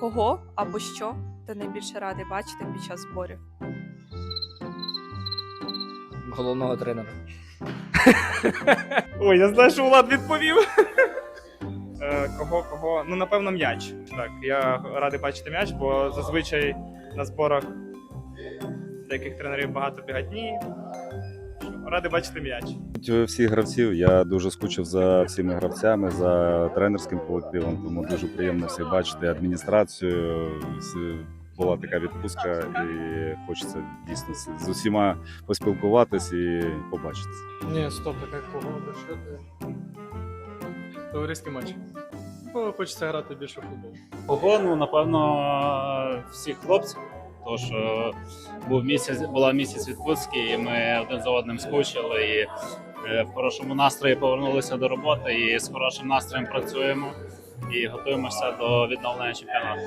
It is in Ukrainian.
Кого або що ти найбільше радий бачити під час зборів? Головного тренера. Ой, я знаю, що Влад відповів. Е, Кого, кого? Ну, напевно, м'яч. Так, я радий бачити м'яч, бо зазвичай на зборах деяких тренерів багато бігатні. Радий бачити м'яч. Всіх гравців я дуже скучив за всіма гравцями, за тренерським колективом. Тому дуже приємно всіх бачити. Адміністрацію була така відпустка, і хочеться дійсно з- усіма поспілкуватись і побачитися. Ні, стоп, така кого що ти? Товариський матч. Хочеться грати більше в футбол. Кого, ну, напевно, всіх хлопців. Тож е, був місяць, була місяць відпустки, і ми один за одним скучили. І е, в хорошому настрої повернулися до роботи і з хорошим настроєм працюємо і готуємося до відновлення чемпіонату.